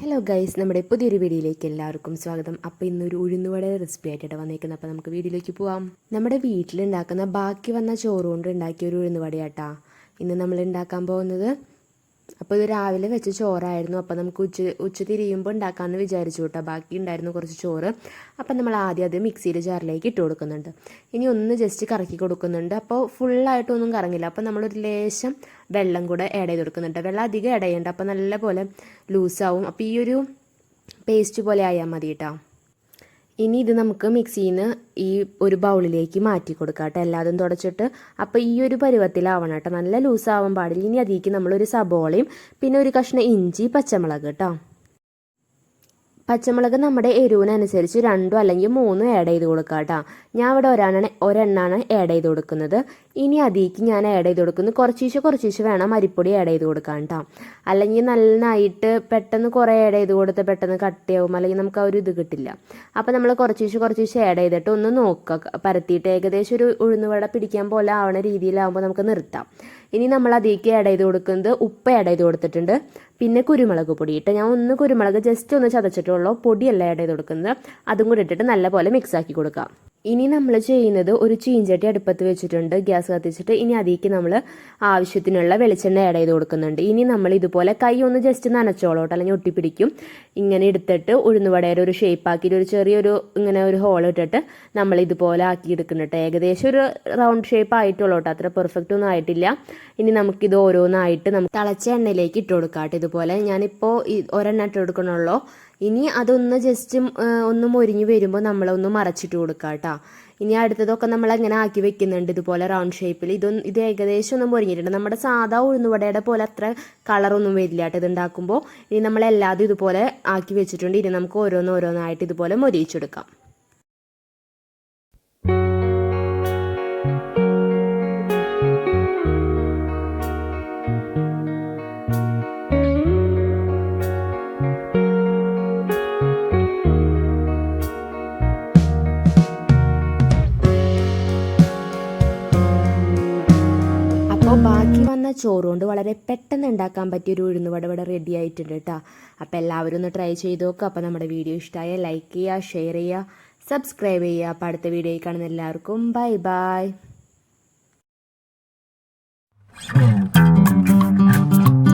Hello guys നമ്മുടെ പുതിയൊരു വീഡിയോയിലേക്ക് എല്ലാവർക്കും സ്വാഗതം. അപ്പോൾ ഇന്നൊരു ഉഴുന്നുവട റെസിപ്പി ആയിട്ടാണ് വന്നേക്കുന്നത്. അപ്പോൾ നമുക്ക് വീഡിയോയിലേക്ക് പോവാം. നമ്മുടെ വീട്ടിലുണ്ടാക്കുന്ന ബാക്കി വന്ന ചോറ് കൊണ്ട് ഉണ്ടാക്കിയ ഒരു ഉഴുന്നുവടയാട്ടാ. ഇന്ന് നമ്മൾ ഉണ്ടാക്കാൻ പോകുന്നത് അപ്പോൾ ഇത് രാവിലെ വെച്ച ചോറായിരുന്നു. അപ്പോൾ നമുക്ക് ഉച്ച ഉച്ച തിരിയുമ്പോൾ ഉണ്ടാക്കാമെന്ന് വിചാരിച്ചു കേട്ടോ. ബാക്കി ഉണ്ടായിരുന്നു കുറച്ച് ചോറ്. അപ്പോൾ നമ്മൾ ആദ്യം അത് മിക്സിയുടെ ജാറിലേക്ക് ഇട്ട് കൊടുക്കുന്നുണ്ട്. ഇനി ഒന്ന് ജസ്റ്റ് കറക്കി കൊടുക്കുന്നുണ്ട്. അപ്പോൾ ഫുള്ളായിട്ടൊന്നും കറങ്ങില്ല. അപ്പോൾ നമ്മളൊരു ലേശം വെള്ളം കൂടെ ആഡ് ചെയ്ത് കൊടുക്കുന്നുണ്ട്. വെള്ളം അധികം ആഡ് ചെയ്യേണ്ട. അപ്പോൾ നല്ലപോലെ ലൂസാവും അപ്പോൾ ഈ ഒരു പേസ്റ്റ് പോലെ ആയാൽ മതി കേട്ടോ. ഇനി ഇത് നമുക്ക് മിക്സിയിൽ നിന്ന് ഈ ഒരു ബൗളിലേക്ക് മാറ്റി കൊടുക്കാം കേട്ടോ. എല്ലാതും തുടച്ചിട്ട് അപ്പോൾ ഈ ഒരു പരുവത്തിലാവണം കേട്ടോ. നല്ല ലൂസാവാൻ പാടില്ല. ഇനി അതിലേക്ക് നമ്മളൊരു സബോളയും പിന്നെ ഒരു കഷ്ണം ഇഞ്ചി പച്ചമുളക് കേട്ടോ പച്ചമുളക് നമ്മുടെ എരിവിനനുസരിച്ച് രണ്ടോ അല്ലെങ്കിൽ മൂന്നോ ആഡ് ചെയ്ത് കൊടുക്കുക കേട്ടോ. ഞാൻ ഇവിടെ ഒരെണ്ണ ഒരെണ്ണാണ് ആഡ് ചെയ്ത് കൊടുക്കുന്നത്. ഇനി അതിലേക്ക് ഞാൻ ആഡ് ചെയ്ത് കൊടുക്കുന്നു. കുറച്ചീശ കുറച്ചീശ വേണം അരിപ്പൊടി ആഡ് ചെയ്ത് കൊടുക്കാൻ കേട്ടോ അല്ലെങ്കിൽ നന്നായിട്ട് പെട്ടെന്ന് കുറേ ആഡ് ചെയ്ത് കൊടുത്ത് പെട്ടെന്ന് കട്ടിയാവും. അല്ലെങ്കിൽ നമുക്ക് ആ ഒരു ഇത് കിട്ടില്ല. അപ്പോൾ നമ്മൾ കുറച്ചീശ കുറച്ചീശ ആഡ് ചെയ്തിട്ട് ഒന്ന് നോക്കുക. പരത്തിയിട്ട് ഏകദേശം ഒരു ഉഴുന്നുവട പിടിക്കാൻ പോലെ ആവണ രീതിയിലാവുമ്പോൾ നമുക്ക് നിർത്താം. ഇനി നമ്മൾ അതിലേക്ക് ആഡ് ചെയ്ത് കൊടുക്കുന്നത് ഉപ്പ് ആഡ് ചെയ്ത് കൊടുത്തിട്ടുണ്ട്. പിന്നെ കുരുമുളക് പൊടി ഇട്ട് ഞാൻ ഒന്ന് കുരുമുളക് ജസ്റ്റ് ഒന്ന് ചതച്ചിട്ടുള്ളൂ. പൊടിയല്ല ആഡ് ചെയ്ത് കൊടുക്കുന്നത്. അതും കൂടി ഇട്ടിട്ട് നല്ലപോലെ മിക്സ് ആക്കി കൊടുക്കാം. ഇനി നമ്മൾ ചെയ്യുന്നത് ഒരു ചീഞ്ചട്ടി അടുപ്പത്ത് വെച്ചിട്ടുണ്ട്. ഗ്യാസ് കത്തിച്ചിട്ട് ഇനി അതിലേക്ക് നമ്മൾ ആവശ്യത്തിനുള്ള വെളിച്ചെണ്ണ ആഡ് ചെയ്ത് കൊടുക്കുന്നുണ്ട്. ഇനി നമ്മൾ ഇതുപോലെ കൈ ഒന്ന് ജസ്റ്റ് നനച്ചോളോട്ട്. അല്ലെങ്കിൽ ഒട്ടിപ്പിടിക്കും. ഇങ്ങനെ എടുത്തിട്ട് ഉഴുന്നുവടയുടെ ഒരു ഷേപ്പ് ആക്കിയിട്ട് ഒരു ചെറിയൊരു ഇങ്ങനെ ഒരു ഹോൾ ഇട്ടിട്ട് നമ്മൾ ഇതുപോലെ ആക്കി എടുക്കുന്നുണ്ട്. ഏകദേശം ഒരു റൗണ്ട് ഷേപ്പ് ആയിട്ടുള്ളൂ അത്ര പെർഫെക്റ്റ് ഒന്നും ആയിട്ടില്ല. ഇനി നമുക്കിത് ഓരോന്നായിട്ട് നമുക്ക് തിളച്ച എണ്ണയിലേക്ക് ഇട്ട് കൊടുക്കാം കേട്ടോ ഇതുപോലെ ഞാനിപ്പോൾ ഒരെണ്ണ ഇട്ട് കൊടുക്കണുള്ളൂ. ഇനി അതൊന്ന് ജസ്റ്റ് ഒന്ന് മൊരിഞ്ഞ് വരുമ്പോൾ നമ്മളൊന്ന് മറച്ചിട്ട് കൊടുക്കുക കേട്ടോ ഇനി അടുത്തതൊക്കെ നമ്മൾ അങ്ങനെ ആക്കി വെക്കുന്നുണ്ട് ഇതുപോലെ റൗണ്ട് ഷേപ്പിൽ ഇതൊന്നും ഇത് ഏകദേശം ഒന്നും പൊരിഞ്ഞിട്ടുണ്ട് നമ്മുടെ സാധാ ഉഴുന്നുവടയുടെ പോലെ അത്ര കളറൊന്നും വരില്ല കേട്ടോ ഇത് ഉണ്ടാക്കുമ്പോൾ ഇനി നമ്മൾ എല്ലാതും ഇതുപോലെ ആക്കി വെച്ചിട്ടുണ്ട്. ഇനി നമുക്ക് ഓരോന്നോരോന്നായിട്ട് ഇതുപോലെ മൊരിയിച്ചെടുക്കാം. വന്ന ചോറുകൊണ്ട് വളരെ പെട്ടെന്ന് ഉണ്ടാക്കാൻ പറ്റിയ ഒരു ഉഴുന്നുവട ഇവിടെ റെഡി ആയിട്ടുണ്ട് കേട്ടോ. അപ്പോൾ എല്ലാവരും ഒന്ന് ട്രൈ ചെയ്ത് നോക്കുക അപ്പോൾ നമ്മുടെ വീഡിയോ ഇഷ്ടമായ ലൈക്ക് ചെയ്യുക ഷെയർ ചെയ്യുക സബ്സ്ക്രൈബ് ചെയ്യുക. അപ്പോൾ അടുത്ത വീഡിയോയിൽ കാണുന്ന എല്ലാവർക്കും ബൈ ബൈ